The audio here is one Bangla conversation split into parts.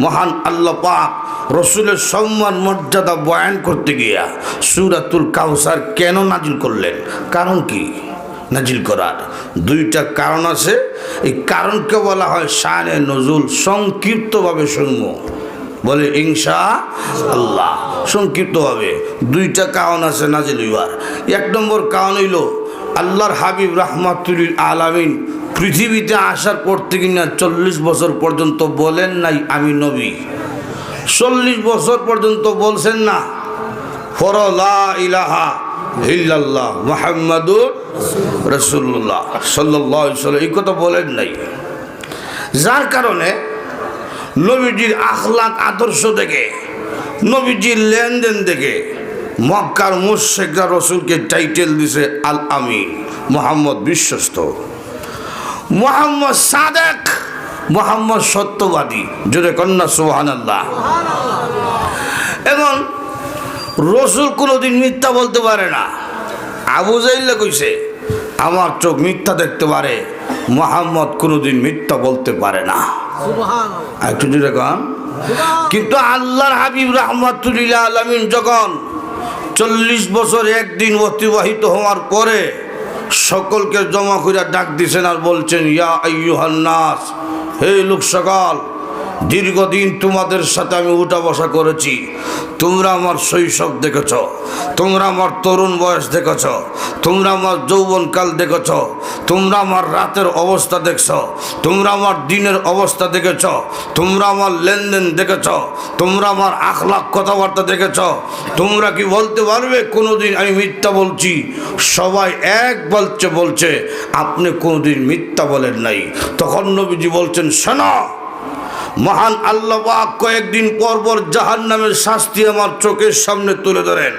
মহান আল্লাহ পাক রসুলের সম্মান মর্যাদা বয়ান করতে গিয়া সুরাতুল কাউসার কেন নাজিল করলেন? কারণ কি? নাজিল করার দুইটা কারণ আছে। এই কারণকে বলা হয় শানে নজুল, সংক্ষিপ্তভাবে শুনব। বলে, ইনশা আল্লাহ, সংক্ষিপ্তভাবে। দুইটা কারণ আছে নাজিল হইবার। এক নম্বর কারণ হইল, আল্লাহর হাবিব রাহমাতুল আলামিন পৃথিবীতে আসার পর থেকে না চল্লিশ বছর পর্যন্ত বলেন নাই আমি নবী। চল্লিশ বছর পর্যন্ত বলছেন না। ফরলা ইলাহা ইল্লাল্লাহ মোহাম্মদুর রসুল্লাহ সাল্লাহ এই কথা বলেন নাই। যার কারণে নবীজির আখলাক আদর্শ দেখে, নবীজির লেনদেন দেখে মক্কার মুশেকরা রসুলকে টাইটেল দিছে আল আমিন মোহাম্মদ বিশ্বস্ত। মোহাম্মদ সাদেক মোহাম্মদ সত্যবাদী। জোরে কন্যা সোহান আল্লাহ এবং রসুল কোনোদিন মিথ্যা বলতে পারে না। আবু জাইল্লা কইছে আমার চোখ মিথ্যা দেখতে পারে মোহাম্মদ কোনোদিন মিথ্যা বলতে পারে না। একটু জোরে কন। কিন্তু আল্লাহর হাবিব রহমাতুল্লাহ আলমিন যখন চল্লিশ বছর একদিন অতিবাহিত হওয়ার পরে সকলকে জমা করিয়া ডাক দিছেন আর বলছেন ইয়া আইয়ুহান্নাস হে লোক সকল দীর্ঘদিন তোমাদের সাথে আমি উঠা বসা করেছি। তোমরা আমার শৈশব দেখেছ। তোমরা আমার তরুণ বয়স দেখেছ। তোমরা আমার যৌবনকাল দেখেছ। তোমরা আমার রাতের অবস্থা দেখছ। তোমরা আমার দিনের অবস্থা দেখেছ। তোমরা আমার লেনদেন দেখেছ। তোমরা আমার আখলাখ কথাবার্তা দেখেছ। তোমরা কি বলতে পারবে? কোনোদিন আমি মিথ্যা বলছি। সবাই এক বলছে বলছে, আপনি কোনোদিন মিথ্যা বলেন নাই। তখন নবীজি বলছেন, শোনো মহান আল্লাহ কয়েকদিন পর পর জাহান নামের শাস্তি আমার চোখের সামনে তুলে ধরেন।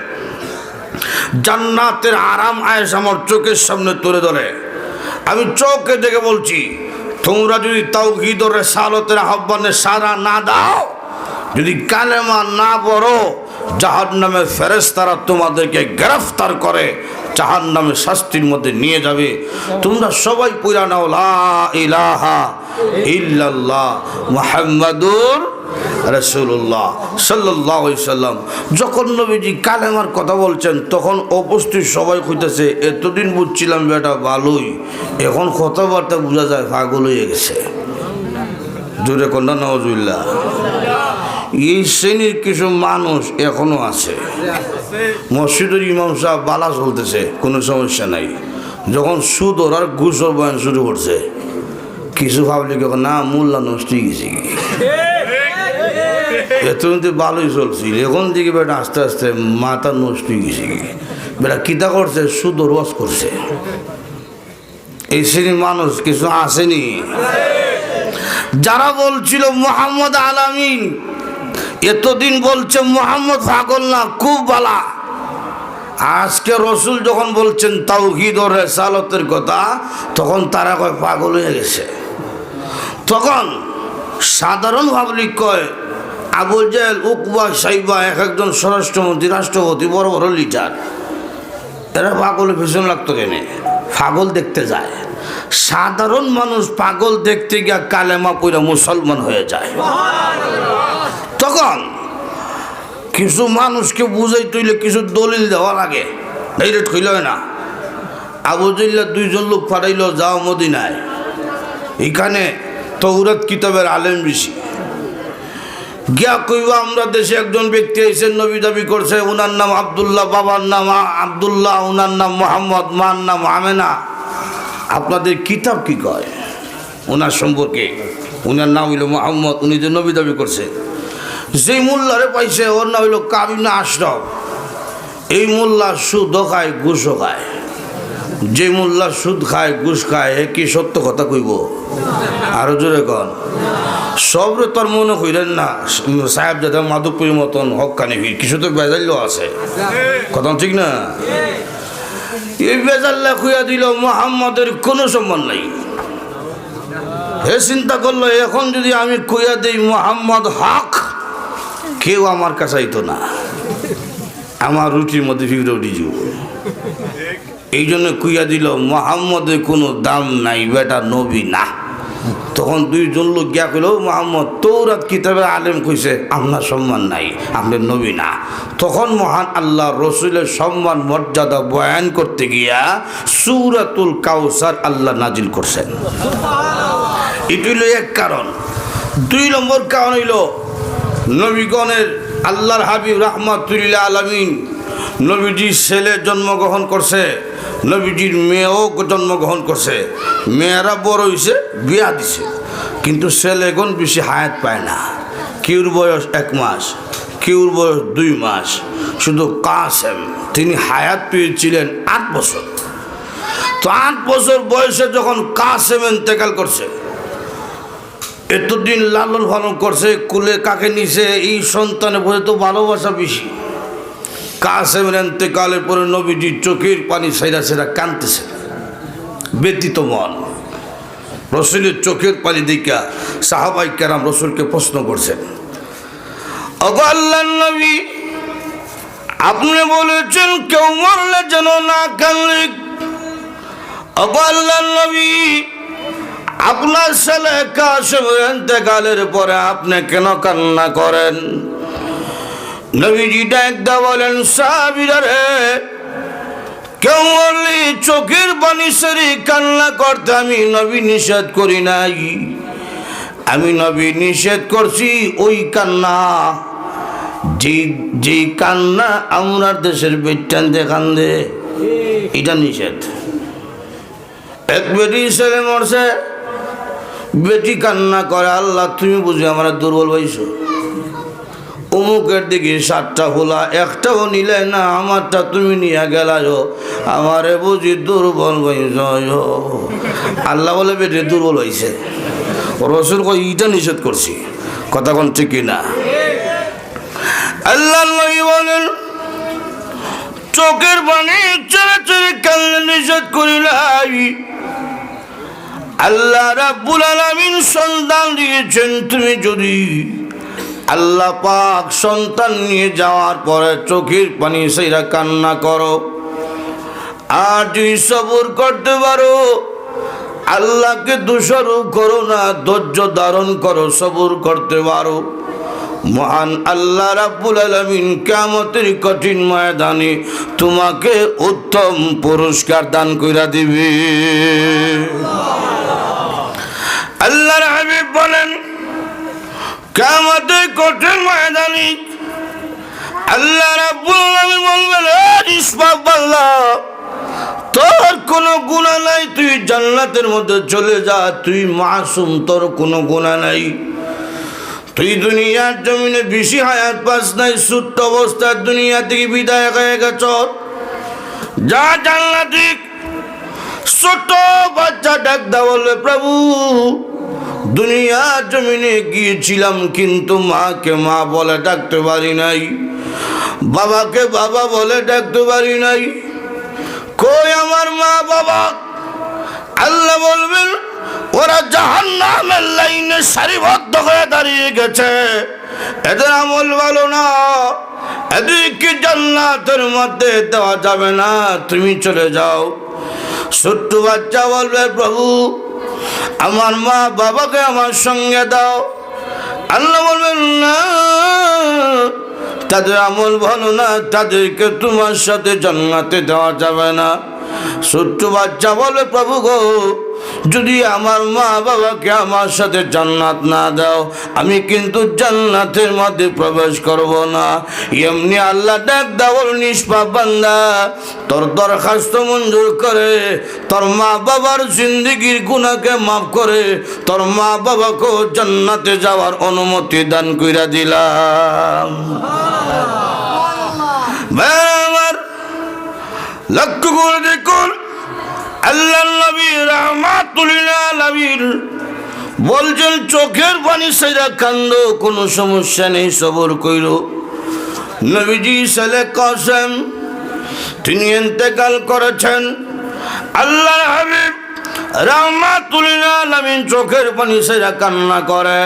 জান্নাতের আরাম আয়েস আমার চোখের সামনে তুলে ধরে। আমি চোখে দেখে বলছি, তোমরা যদি তাও গিদরে সালতের আহ্বানে সারা না দাও, যদি কালেমা না পড়ো জাহান নামে ফেরেস্তারা তোমাদেরকে গ্রেফতার করে জাহান নামে শাস্তির মধ্যে নিয়ে যাবে। তোমরা সবাই পুরা নাও ইলাহা ইল্লাল্লাহ মুহাম্মাদুর রসুল্লাহ সাল্লাহ সাল্লাম। যখন নবীজি কালেমার কথা বলছেন, তখন উপস্থিত সবাই কইতেছে, এতদিন বুঝছিলাম বেটা ভালোই এখন কথাবার্তা বোঝা যায় পাগল হয়ে গেছে। জোরে কন্যা নওয়াজুল্লাহ এই শ্রেণির কিছু মানুষ এখনও আছে। মসজিদের ইমাম সাহেব বালা চলতেছে, কোনো সমস্যা নাই। যখন সুদ ওর ঘুষর বয়ান শুরু করছে, কিছু ভাবলে কি না মোল্লা নষ্ট হয়ে গেছে এতদিন ভালোই চলছিল, এখন দিকে বেটা আস্তে আস্তে মাথা নষ্ট হয়ে গেছে বেটা কিতা করছে? সুদ রস করছে। এই শ্রেণির মানুষ কিছু আসেনি। যারা বলছিল মোহাম্মদ আলামিন এতদিন বলছে মোহাম্মদ পাগল না, খুব বালা। আজকে রসুল যখন বলছেন তাওহিদ ও রেসালতের কথা, তখন তারা কয়, পাগল হয়ে গেছে। তখন সাধারণ পাবলিক কয় আবুল জেল উকবা, সাইবা, এক একজন স্বরাষ্ট্রমন্ত্রী, রাষ্ট্রপতি, বড় বড় লিডার। এরা পাগলের ভীষণ লাগতো কেনে? পাগল দেখতে যায়। সাধারণ মানুষ পাগল দেখতে গিয়া কালেমা পইরা মুসলমান হয়ে যায়। তখন কিছু মানুষকে বুঝাই তুইলে কিছু দলিল দেওয়া লাগে ডাইরেক্ট হইল না। আবুজুল্লাহ দুইজন লোক পাঠাইল, যাও মদিনায়। এখানে তৌরাত কিতাবের আলেম বেশি। গিয়া কইবা, আমরা দেশে একজন ব্যক্তি এসেছেন নবী দাবি করছে ওনার নাম আবদুল্লাহ, বাবার নাম আবদুল্লাহ ওনার নাম মোহাম্মদ, মার নাম আমেনা। আপনাদের কিতাব কি কয়? ওনার সম্পর্কে ওনার নাম হইল মোহাম্মদ, উনি যে নবী দাবি করছে। যেই মোল্লারে পাইছে, ওর নাম হইল কাবিনা আশরফ। এই মোল্লা সুদও খায় ঘুষও খায়। যে মোল্লা সুদ খায়, ঘুষ খায়, এ কি সত্য কথা কইব? আরও জোরে কন। সবরে তোর মনে কইলেন না, সাহেব যাতে মাধবপুরীর মতন হকানি ভিড়, কিছু তো বেজাল্য আছে। কথা ঠিক না? এই বেজাল্লা খুঁয়া দিল, মোহাম্মদের কোনো সম্মান নাই। হে চিন্তা করল, এখন যদি আমি খুঁয়া দিই মোহাম্মদ হক কেউ আমার কাছে আইতো না। আমার রুটির মধ্যে ফিরে উঠে যাব। এই জন্য কুইয়া দিল, মোহাম্মদের কোনো দাম নাই, বেটা নবী না। তখন দুইজন লোক গিয়া কইল মোহাম্মদ, তৌরাত কিতাবের আলেম কইছে, আপনার সম্মান নাই আপনার নবী না। তখন মহান আল্লাহ রসুলের সম্মান, মর্যাদা বয়ান করতে গিয়া সুরাতুল কাউসার আল্লাহ নাজিল করছেন। এটি হইল এক কারণ। দুই নম্বর কারণ হইল নবীগণের আল্লাহর হাবিব রহমাতুল্লাহ আলমিন নবীজির ছেলে জন্মগ্রহণ করছে, নবীজির মেয়েও জন্মগ্রহণ করছে। মেয়েরা বড় হয়েছে বিয়া দিছে। কিন্তু ছেলেগণ বেশি হায়াত পায় না। কিউর বয়স এক মাস, কিউর বয়স দুই মাস। শুধু কাসেম, তিনি হায়াত পেয়েছিলেন আট বছর। তো আট বছর বয়সে যখন কাসেম ইন্তেকাল করছে এতদিন লালন পালন করছে, কুলে কাকে নিছে, এই সন্তানের প্রতি তো ভালোবাসা বেশি। কাসেমের এন্তেকালের পরে নবীজি চোখের পানি সেরা সেরা কানতেছে ব্যতীত মন। রসুলের চোখের পানি দিকা সাহাবাই কেরাম রসুলকে প্রশ্ন করছেন নবী, আপনি বলেছেন কেউ মরলে যেন না কানলে আল্লাহ নবী আপনার ছেলে কাশেম এতেকালের পরে আপনি কেন কান্না করেন? নবীজি ডাকদা বলেন সাবিরা রে, কেউ বললি চোখের পানি সেরি কান্না করতে আমি নবী নিষেধ করি নাই। আমি নবী নিষেধ করছি ওই কান্না। যে যে কান্না আমার দেশের বেটান দেখান দে এটা নিষেধ। এক বেটি ছেলে মরছে। বেটি কান্না করে, আল্লাহ, তুমি বুঝি আমার দুর্বল পাইছো অমুকের দিকে সাতটা খোলা একটাও নিলে না, আমারটা তুমি নিয়ে গেলায় আমারে বুঝি দুর্বল পাইছ আল্লাহ বলে, বেটি, দুর্বল হয়েছে রসুল কই ইটা নিষেধ করছি। কথা কোন ঠিক না আল্লাহ বলেন, চোখের পানি চলে চলে কান্না নিষেধ করিলাই আল্লাহ রাব্বুল আলামিন সন্তান দিয়েছেন, তুমি যদি আল্লাহ পাক সন্তান নিয়ে যাওয়ার পরে চোখের পানি সেইরা কান্না করো, আর তুমি সবর করতে পারো, আল্লাহকে দোষারোপ করো না, ধৈর্য ধারণ করো, সবর করতে পারো। মহান আল্লাহ রাব্বুল আলামিন কিয়ামতের কঠিন ময়দানে তোমাকে উত্তম পুরস্কার দান কইরা দিবে। আল্লাহর হাবিব বলেন, কিয়ামতের কঠিন ময়দানে আল্লাহ রাব্বুল আলামিন বলবেন, "এ ইসমাত তোর কোনো গুণা নাই, তুই জান্নাতের মধ্যে চলে যা, তুই মাসুম, তোর কোনো গুণা নাই। তুই দুনিয়ার জমিনে বেশি হায়াত পাস নাই সুপ্ত অবস্থার দুনিয়া থেকে বিদায় হয়ে গেছ। যা জান্নাতি, ছোট বাচ্চা ডাক বলবে প্রভু, দুনিয়ার জমিনে গিয়েছিলাম কিন্তু মাকে মা বলে ডাকতে পারি নাই। বাবাকে বাবা বলে ডাকতে পারি নাই। কই আমার মা বাবা আল্লাহ জাহান্নামের লাইনে সারিবদ্ধ হয়ে দাঁড়িয়ে গেছে। এদের আমল ভালো না। এদেরকে জান্নাতের মধ্যে দেওয়া যাবে না। তুমি চলে যাও। ছোট্ট বাচ্চা বলবে, প্রভু, আমার মা বাবাকে আমার সঙ্গে দাও। আল্লাহ বলবেন, না, তাদের আমল ভালো না। তাদেরকে তোমার সাথে জান্নাতে দেওয়া যাবে না। ছোট্ট বাচ্চা বলে প্রভু গো যদি আমার মা বাবাকে আমার সাথে জান্নাত না দাও আমি কিন্তু জান্নাতের মধ্যে প্রবেশ করব না। এমনি আল্লাহ ডাক দাওয়ার নিষ্পাপ বান্দা তোর দরখাস্ত মঞ্জুর করে তোর মা বাবার জিন্দগির গুণাকে মাফ করে তোর মা বাবাকেও জান্নাতে যাওয়ার অনুমতি দান কইরা দিলাম। আমার লক্ষ্য করে দেখুন বলছেন, চোখের পানি সেরা কান্দ কোনো সমস্যা নেই, সবর কইর। নবীজি সালে কসম, তিনি ইন্তেকাল করেছেন। আল্লাহ হাবিব রহমাতুল্লাহ আলামিন চোখের পানি সেরা কান্না করে।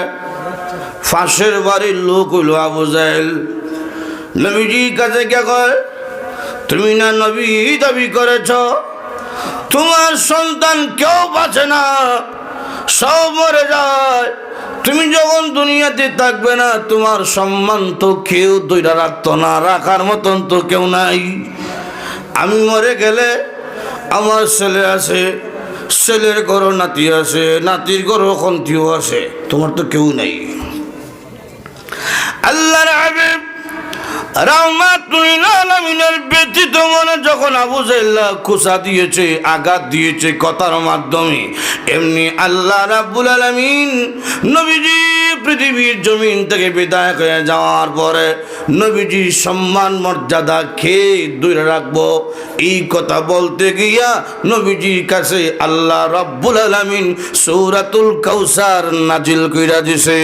ফাঁসের বাড়ির লোক হইল আবু জাহেল। নবীজির কাছে কে কয়, তুমি না নবী দাবি করেছ? তোমার সন্তান কেউ বাঁচে না, সব মরে যায়। তুমি যখন দুনিয়াতে থাকবে না, তোমার সম্মান তো কেউ দইরা রাখতো না, রাখার মতন তো কেউ নাই। আমি মরে গেলে আমার ছেলে আছে, ছেলের ঘরও নাতি আছে, নাতির ঘরও খন্তিও আছে, তোমার তো কেউ নাই। আল্লাহর হাবিব যখন আবু খুসা দিয়েছে, আঘাত দিয়েছে কথার মাধ্যমে, এমনি আল্লাহ রাব্বুল নবীজি পৃথিবীর জমিন থেকে বিদায় হয়ে যাওয়ার পরে নবীজির সম্মান মর্যাদা খেয়ে দূরে রাখব। এই কথা বলতে গিয়া নবীজির কাছে আল্লাহ রাব্বুল আলামিন সৌরাতুল কৌসার নাজিল কইরা দিছে।